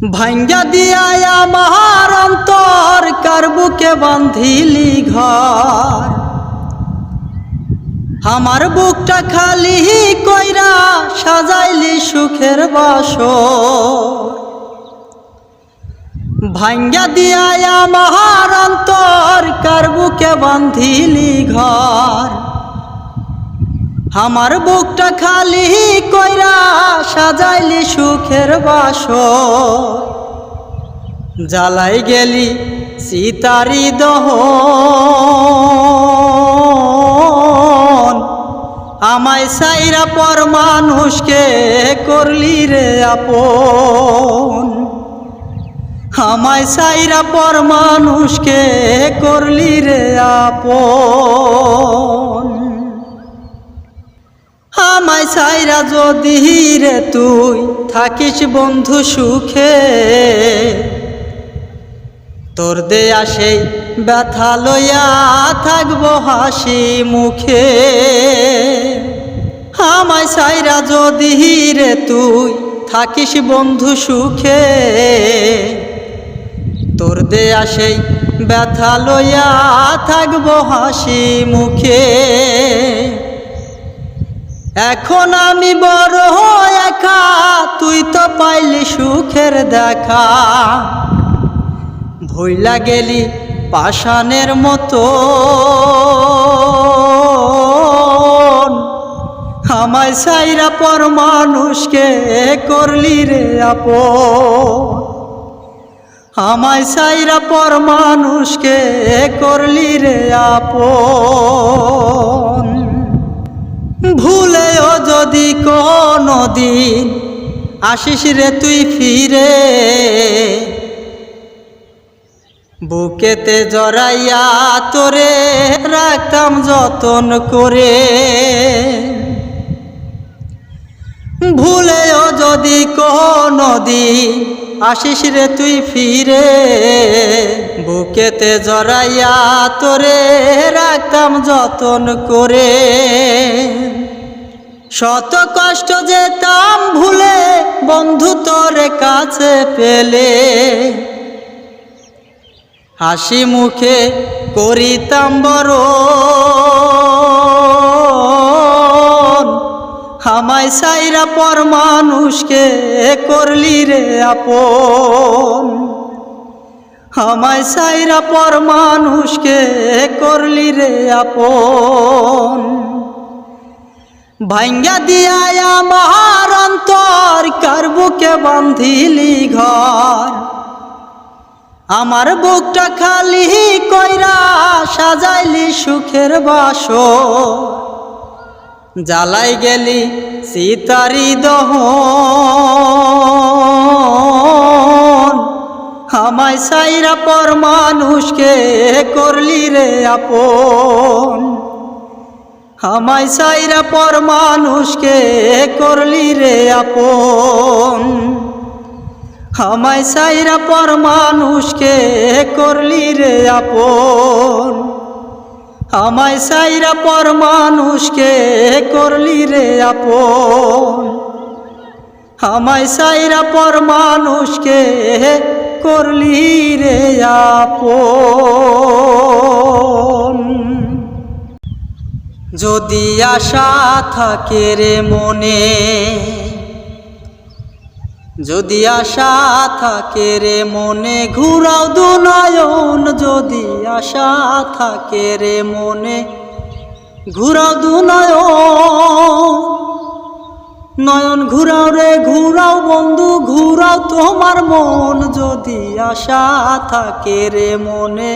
ভাঙ্গা দিয়া আমার অন্তর, কার বুকে বান্ধিলি ঘর? আমার বুকটা খালি কইরা সাজাইলি সুখের বাস ভাঙ্গা দিয়া আমার অন্তর, কার বুকে বান্ধিলি ঘর? আমার বুকটা খালি কইরা সাজাইলি সুখের বাস জ্বালাই গেলি সীতারি দহ আমায় সাইরা পর মানুষকে করলি রে আপন। আমায় সাইরা পর মানুষকে করলি রে আপন। সাইরা যদি রে তুই থাকিস বন্ধু সুখে, তোর দেয়া সেই ব্যথা লইয়া থাকব হাসি মুখে। আমায় সাইরা যদি রে তুই থাকিস বন্ধু সুখে, তোর দেয়া সেই ব্যথা লইয়া থাকব হাসি মুখে। এখন আমি বড় একা, তুই তো পাইলি সুখের দেখা। ভইলা গেলি পাষাণের মতো। আমায় সাইরা পর মানুষকে করলি রে আপন। আমায় সাইরা পর মানুষকে করলি রে আপন। ভুলেও যদি কোনো দিন আসিস রে তুই ফিরে, বুকেতে জড়াইয়া তোরে রাখতাম যতন করে। ভুলেও যদি কোনো দিন আসিস রে তুই ফিরে, বুকেতে জড়াইয়া তোরে রাখতাম যতন করে। শত কষ্ট যেতাম ভুলে বন্ধু তোর কাছে পেলে। হাসি মুখে করিতাম বড় আমায় সাইরা পর মানুষকে করলি রে আপন। আমায় সাইরা পর মানুষকে করলি রে আপন। ভাঙ্গা দিয়া আমার অন্তর, কার বুকে বান্ধিলি ঘর? আমার বুকটা খালি কইরা সাজাইলি সুখের বাস জ্বালাই গেলি সীতারি দহ আমায় সাইরা পর মানুষকে করলি রে আপন। আমায় সাইরা পর মানুষকে করলি রে আপন। আমায় সাইরা পর মানুষকে করলি রে আপন। আমায় সাইরা পর মানুষকে করলি রে আপন। আমায় সাইরা পর মানুষকে করলি রে আপন। যদি আশা থাকে রে মনে যদি আশা থাকে রে মনে, ঘুরাও দুনয়ন যদি আশা থাকে রে মনে, ঘুরাও দুনয়ন নয়ন। ঘুরাও রে, ঘুরাও বন্ধু, ঘুরাও তোমার মন। যদি আশা থাকে রে মনে,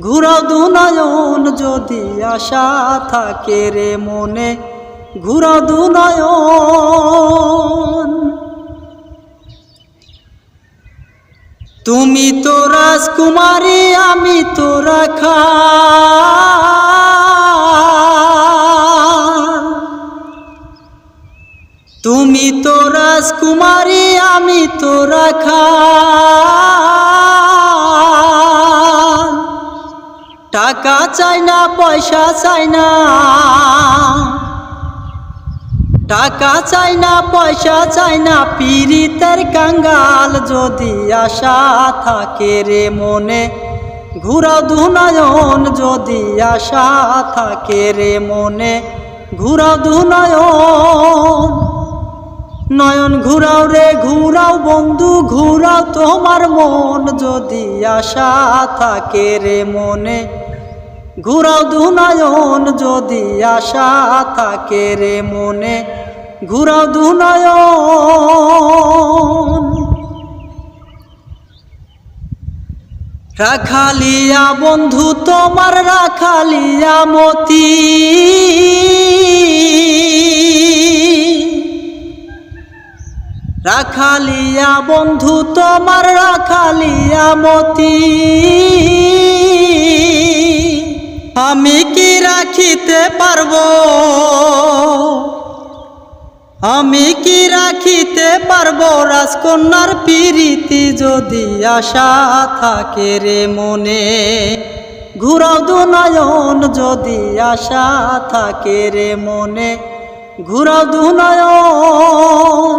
ঘুরাও দুনয়ন যদি আশা থাকে রে মনে, ঘুরাও দুনয়ন তুমি তো রাজকুমারী, আমি তো রাখা। তুমি তো রাজকুমারী, আমি তো রাখা। টাকা চাই না, পয়সা চাই না। টাকা চাই না, পয়সা চাই না, পীড়িতের কাঙ্গাল যদি আশা থাকে রে মনে। ঘুরা দুনয়ন যদি আশা থাকে রে মনে। ঘুরা দুনয়ন নয়ন ঘুরাও রে, ঘুরাও বন্ধু, ঘুরাও তোমার মন যদি আশা থাকে রে মনে। ঘুরাও দুনয়ন যদি আশা থাকে রে মনে, ঘুরাও দুনয়ন রাখালিয়া বন্ধু তোমার রাখালিয়া মতি। রাখালিয়া বন্ধু তোমার রাখালিয়া মতি। আমি কি রাখিতে পারব? আমি কি রাখিতে পারব? রাজকন্যার পিরিতি যদি আশা থাকে রে মনে, ঘুরাও দুনয়ন যদি আশা থাকে রে মনে, ঘুরাও দুনয়ন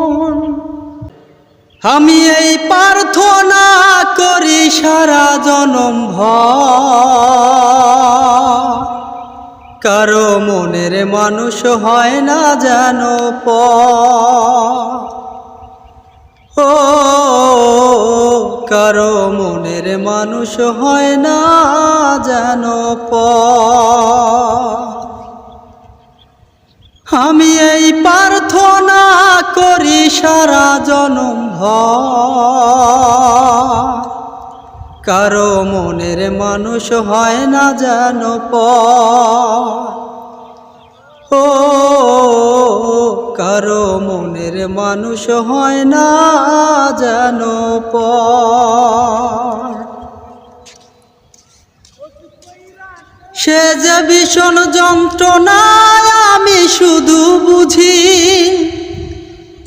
আমি এই প্রার্থনা করি সারা জনম কারও মনের মানুষ হয় না যেন প ও, কারও মনের মানুষ হয় না যেন প আমি এই প্রার্থনা করি সারা জনম কারও মনের মানুষ হয় না যেন প কারও মনের মানুষ হয় না যেন প সে যে ভীষণ যন্ত্রণায় আমি শুধু বুঝি,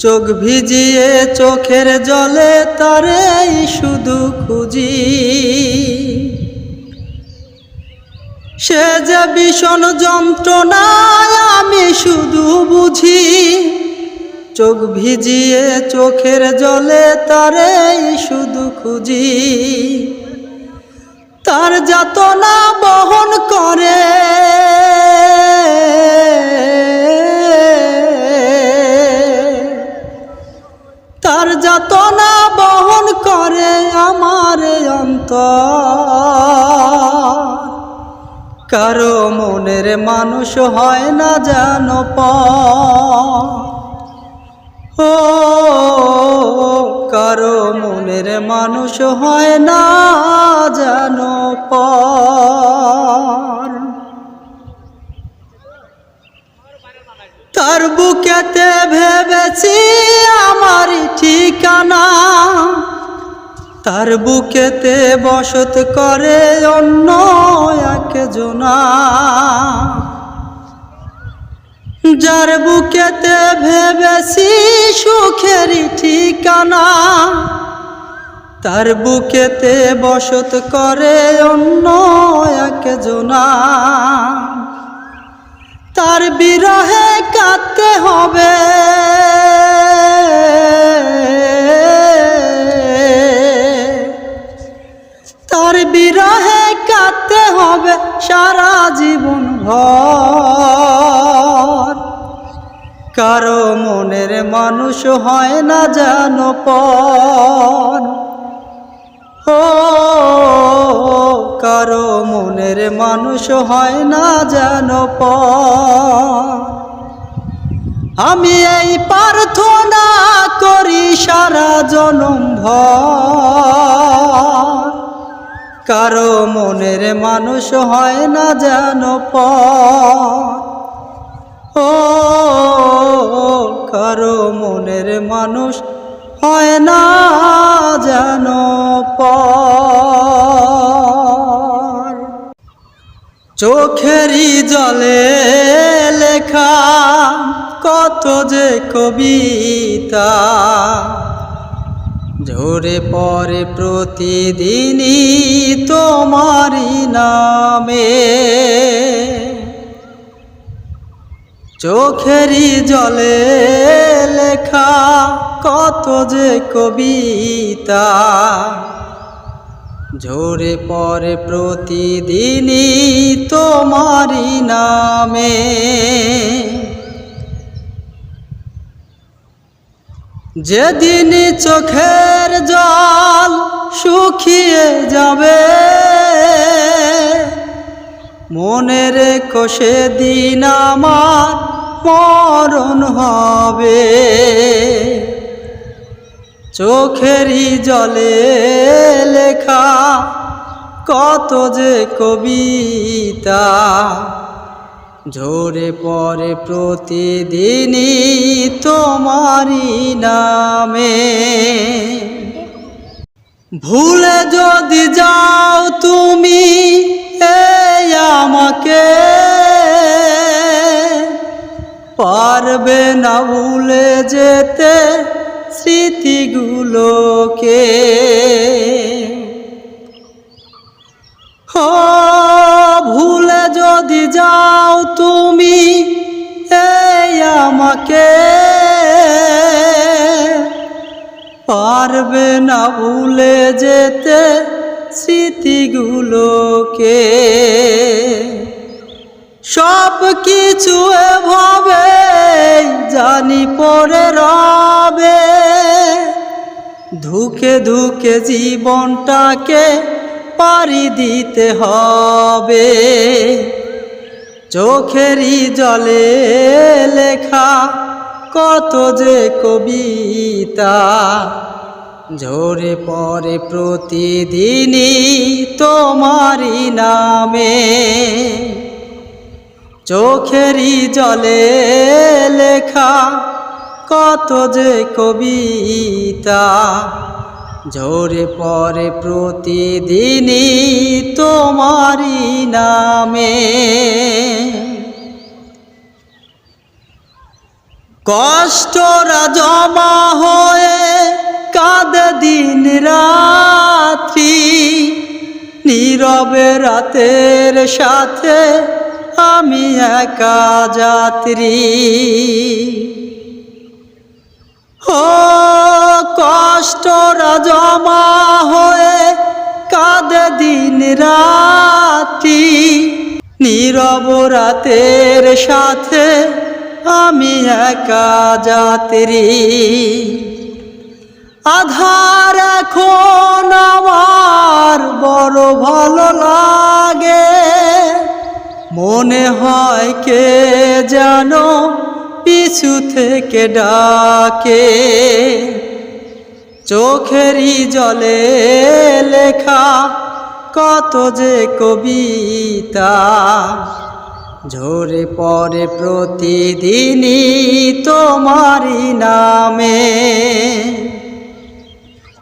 চোখ ভিজিয়ে চোখের জলে তারেই শুধু খুঁজি। সে যে ভীষণ যন্ত্রণায় আমি শুধু বুঝি, চোখ ভিজিয়ে চোখের জলে তারেই শুধু খুঁজি। তার যাতনা বহন করে। তার যাতনা বহন করে আমার অন্ত কারও মনের মানুষ হয় না যেন প ও কারও, মনের মানুষ হয় না যেন তার বুকেতে ভেবেছি আমার ঠিকানা। তার বুকেতে বসত করে অন্য একজনা। যার বুকেতে ভেবেছি সুখের ঠিকানা তার বুকেতে বসত করে অন্য একজনা। তার বিরহে কাঁদতে মানুষ হয় না যেন পন ও, কারও মনের মানুষ হয় না যেন পর। আমি এই প্রার্থনা করি সারা জনম কারও মনের মানুষ হয় না যেন পর। ও কারও মনের মানুষ হয় না যেন পর। চোখেরই জলে লেখা কত যে কবিতা, ঝরে পড়ে প্রতিদিনই তোমারই নামে। চোখেরই জলে লেখা কত যে কবিতা। ঝরে পড়ে প্রতিদিনই তোমারই নামে। যেদিন চোখের জল শুকিয়ে যাবে মনের রেখো সেদিন আমার মরণ হবে। চোখেরই জলে লেখা কত যে কবিতা, ঝরে পড়ে প্রতিদিনই তোমারই নামে। ভুলে যদি যাও তুমি এই আমাকে পারবে না ভুলে যেতে স্মৃতিগুলোকে। ও ভুলে যদি যাও তুমি, এই আমাকে। পারবে না ভুলে যেতে স্মৃতিগুলোকে। সব কিছু এভাবে জানি পরে রবে। ধুকে ধুকে জীবনটাকে পারি দিতে হবে। চোখেরই জলে লেখা কত যে কবিতা, ঝরে পড়ে প্রতিদিনই তোমারই নামে। চোখেরই জলে লেখা কত যে কবিতা। ঝরে পড়ে প্রতিদিনই তোমারই নামে। কষ্টরা জমা হয়ে কাঁদে দিন রাত্রি, নীরবে রাতের সাথে আমি একা যাত্রী। ও কষ্টরা জমা হয়ে কাঁদে দিন রাতি নীরব রাতের সাথে আমি একা যাত্রী। আধার এখন আমার বড় ভালো মনে হয় কে যেন পিছু থেকে ডাকে। চোখেরই জলে লেখা কত যে কবিতা। ঝরে পড়ে প্রতিদিনই তোমারই নামে।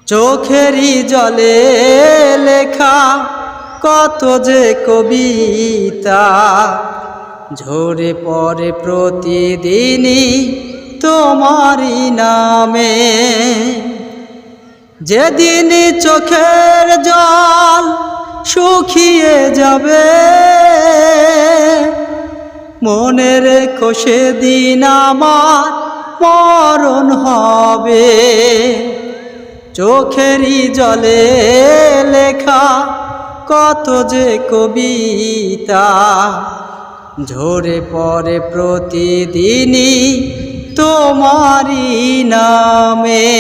চোখেরই জলে লেখা কত যে কবিতা ঝরে পড়ে প্রতিদিনই তোমারই নামে। যেদিন চোখের জল শুকিয়ে যাবে মনে রেখো সেদিন আমার মরণ হবে। চোখেরই জলে লেখা কত যে কবিতা ঝরে পরে প্রতিদিনই তোমারি নামে।